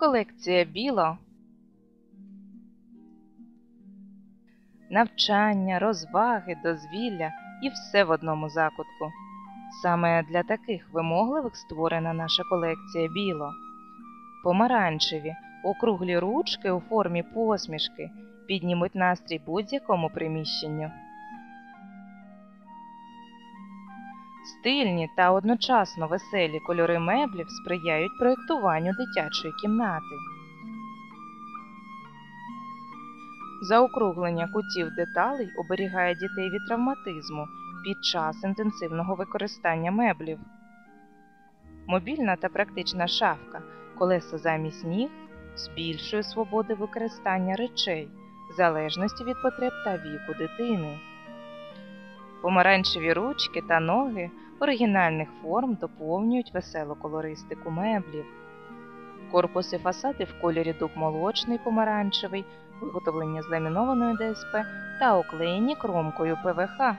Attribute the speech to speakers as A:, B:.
A: Колекція Біло. Навчання, розваги, дозвілля і все в одному закутку. Саме для таких вимогливих створена наша колекція Біло. Помаранчеві, округлі ручки у формі посмішки піднімуть настрій будь-якому приміщенню. Стильні та одночасно веселі кольори меблів сприяють проєктуванню дитячої кімнати. Заокруглення кутів деталей оберігає дітей від травматизму під час інтенсивного використання меблів. Мобільна та практична шафка, колеса замість ніг збільшує свободи використання речей в залежності від потреб та віку дитини. Помаранчеві ручки та ноги оригінальних форм доповнюють веселу колористику меблів. Корпуси фасади в кольорі дуб молочний помаранчевий, виготовлені з ламінованої ДСП та оклеєні кромкою ПВХ.